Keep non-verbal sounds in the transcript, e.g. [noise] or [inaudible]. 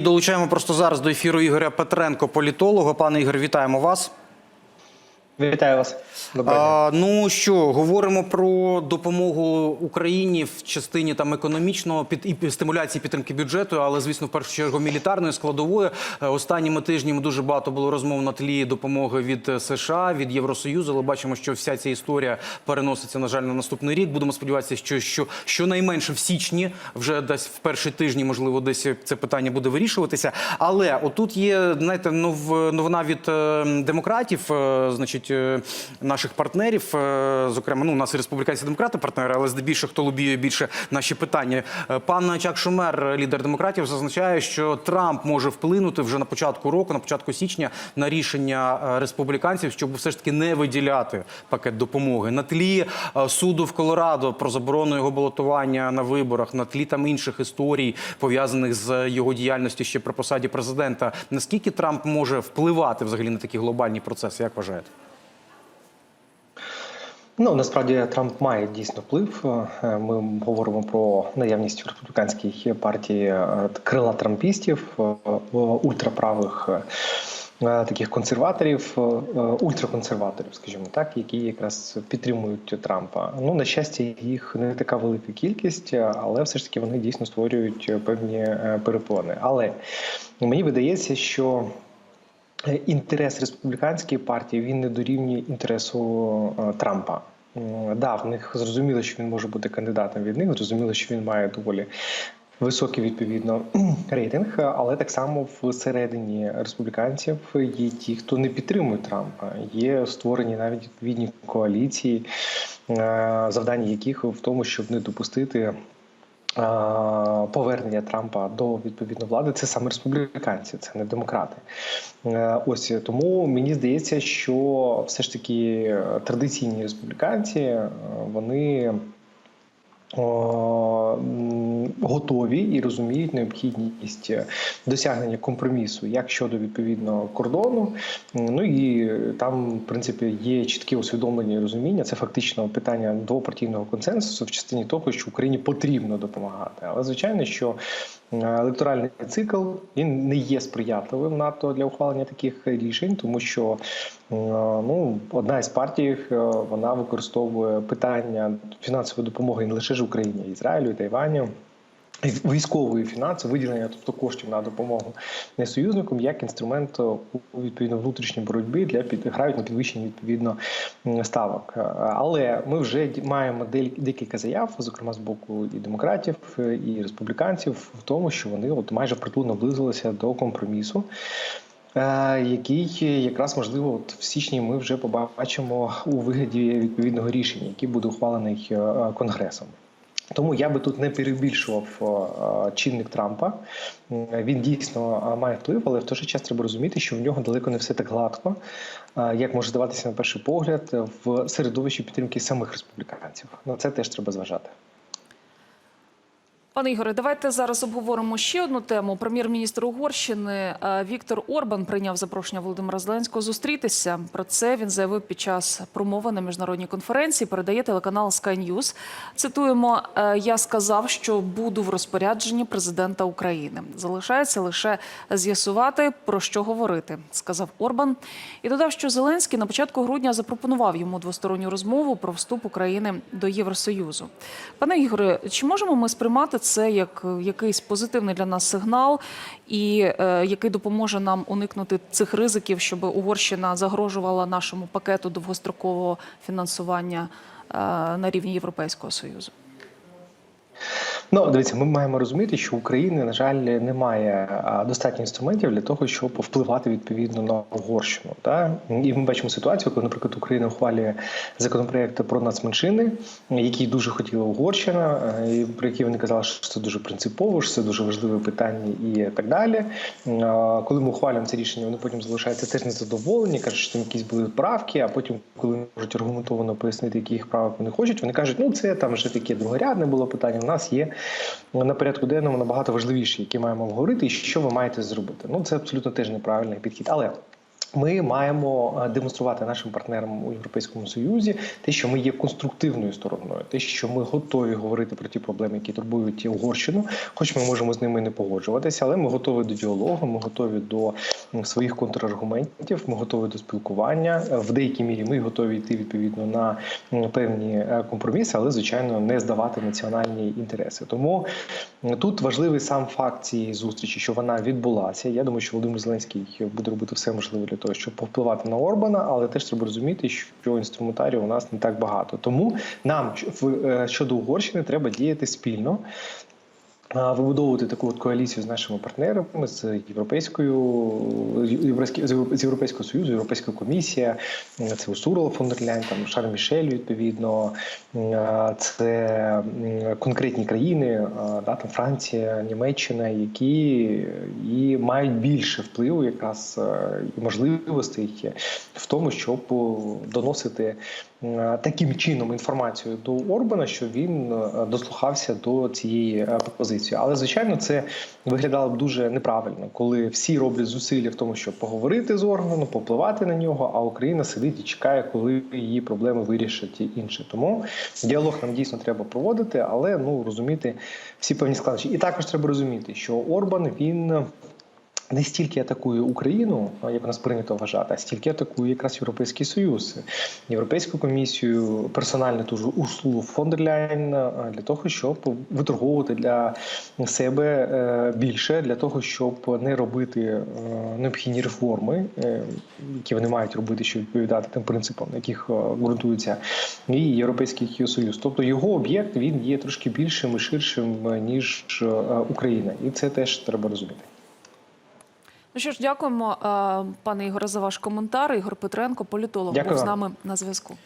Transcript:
Долучаємо просто зараз до ефіру Ігоря Петренко, політолога. Пане Ігор, вітаємо вас. Вітаю вас. А, ну що, говоримо про допомогу Україні в частині там економічного під і стимуляції підтримки бюджету, але звісно, в першу чергу мілітарної складової. Е, Останніми тижнями дуже багато було розмов на тлі допомоги від е, США, від Євросоюзу. Але бачимо, що вся ця історія переноситься на жаль на наступний рік. Будемо сподіватися, що що щонайменше в січні, вже десь в перші тижні, можливо, десь це питання буде вирішуватися. Але отут є знаєте, нов, новина від е, демократів, значить, е, наших партнерів. е, Зокрема, ну у нас і республіканці демократи партнери, але здебільшого хто лобіює більше наші питання. Е, Пан Чак Шумер, лідер демократів, зазначає, що Трамп може вплинути вже на початку року, на початку січня, на рішення республіканців, щоб все ж таки не виділяти пакет допомоги на тлі суду в Колорадо про заборону його балотування на виборах, на тлі там інших історій пов'язаних з його діяльністю ще при посаді президента. Наскільки Трамп може впливати взагалі на такі глобальні процеси? Як вважаєте? Ну насправді Трамп має дійсно вплив. Е, Ми говоримо про наявність в республіканській партії е, крила трампістів, е, ультраправих таких консерваторів, ультраконсерваторів, скажімо так, які якраз підтримують Трампа. Ну на щастя, їх не така велика кількість, але все ж таки вони дійсно створюють певні перепони. Але мені видається, що інтерес республіканської партії він не дорівнює інтересу е, Трампа. Да, в них зрозуміло, що він може бути кандидатом від них. Зрозуміло, що він має доволі високий відповідно [clears throat] рейтинг, але так само всередині республіканців є ті, хто не підтримує Трампа. Є створені навіть відповідні коаліції, е, завдання яких в тому, щоб не допустити е, повернення Трампа до відповідної влади, це саме республіканці, це не демократи. Е, Ось тому мені здається, що все ж таки традиційні республіканці е, вони. Готові і розуміють необхідність досягнення компромісу як щодо відповідного кордону. Ну і там, в принципі, є чітке усвідомлення і розуміння. Це фактично питання двопартійного консенсусу в частині того, що Україні потрібно допомагати. Але звичайно, що е, електоральний цикл він не є сприятливим надто для ухвалення таких рішень, тому що е, ну одна із партій е, вона використовує питання фінансової допомоги не лише ж Україні, Ізраїлю, Тайваню. Військової фінанси, виділення тобто коштів на допомогу не союзникам як інструмент у відповідно внутрішній боротьбі для під грають на підвищенні відповідно ставок. Е, Але ми вже маємо декілька заяв, зокрема з боку і демократів, е, і республіканців, в тому, що вони от майже притулно наблизилися до компромісу. е, Який якраз можливо от в січні ми вже побачимо у вигляді відповідного рішення, який буде ухвалений е, конгресом. Тому я би тут не перебільшував чинник Трампа. Він дійсно е, має вплив, але в той же час треба розуміти, що в нього далеко не все так гладко, е, як може здаватися на перший погляд, в середовищі підтримки самих республіканців. На це теж треба зважати. Пане Ігоре, давайте зараз обговоримо ще одну тему. Прем'єр-міністр Угорщини е, Віктор Орбан прийняв запрошення Володимира Зеленського зустрітися. Про це він заявив під час промови на міжнародній конференції. Передає телеканал Sky News. Цитуємо: «Е, я сказав, що буду в розпорядженні президента України. Залишається лише з'ясувати про що говорити, сказав Орбан. І додав, що Зеленський на початку грудня запропонував йому двосторонню розмову про вступ України до Євросоюзу. Пане Ігоре, чи можемо ми сприймати це як е, якийсь позитивний для нас сигнал, і е, який допоможе нам уникнути цих ризиків, щоб Угорщина загрожувала нашому пакету довгострокового фінансування е, на рівні Європейського союзу? Ну, дивіться, ми маємо розуміти, що України, на жаль, немає достатньо інструментів для того, щоб впливати відповідно на Угорщину. Та? І ми бачимо ситуацію, коли, наприклад, Україна ухвалює законопроект про нацменшини, який дуже хотіла Угорщина, е, і про які вони казали, що це дуже принципово, що це дуже важливе питання і так далі. Коли ми ухвалюємо це рішення, вони потім залишаються теж незадоволені, кажуть, що там якісь були правки, а потім, коли можуть аргументовано пояснити, які їх правок вони хочуть, вони кажуть, ну це там вже таке другорядне було питання. У нас є на порядку денному набагато важливіші, які маємо обговорити, і що ви маєте зробити. Ну це абсолютно теж неправильний підхід. Але Ми маємо е, демонструвати нашим партнерам у Європейському Союзі те, що ми є конструктивною стороною, те, що ми готові говорити про ті проблеми, які турбують Угорщину, хоч ми можемо з ними не погоджуватися, але ми готові до діалогу, ми готові до своїх контраргументів, ми готові до спілкування. В деякій мірі ми готові йти відповідно на певні е, компроміси, але звичайно не здавати національні інтереси. Тому тут важливий сам факт цієї зустрічі, що вона відбулася. Я думаю, що Володимир Зеленський буде робити все можливе для того, щоб повпливати на Орбана, але теж треба розуміти, що інструментарію у нас не так багато. Тому нам е, щодо Угорщини треба діяти спільно. Вибудовувати таку от коаліцію з нашими партнерами з європейською з європейського союзу, європейська комісія, це Урсула фон дер Ляйн, там Шарль Мішель, відповідно, це конкретні країни, да, там Франція, Німеччина, які і мають більше впливу, якраз е, і можливостей в тому, щоб доносити таким чином інформацію до Орбана, що він е, дослухався до цієї е, пропозиції. Але звичайно, це виглядало б дуже неправильно, коли всі роблять зусилля в тому, щоб поговорити з Орбаном, попливати на нього, а Україна сидить і чекає, коли її проблеми вирішать інше. Тому діалог нам дійсно треба проводити, але ну розуміти всі певні складнощі. І також треба розуміти, що Орбан він. Не стільки атакує Україну, як у нас прийнято вважати, а стільки атакує якраз Європейський Союз, Європейську комісію, персонально ту ж Урсулу фон дер Ляйн е, для того, щоб виторговувати для себе е, більше, для того, щоб не робити е, необхідні реформи, е, які вони мають робити, щоб відповідати тим принципам, на яких ґрунтується і Європейський Союз. Тобто його об'єкт він є трошки більшим і ширшим ніж Україна, і це теж треба розуміти. Ну що ж, дякуємо, е, пане Ігоре, за ваш коментар. Ігор Петренко, політолог, Дякую був з нами на зв'язку.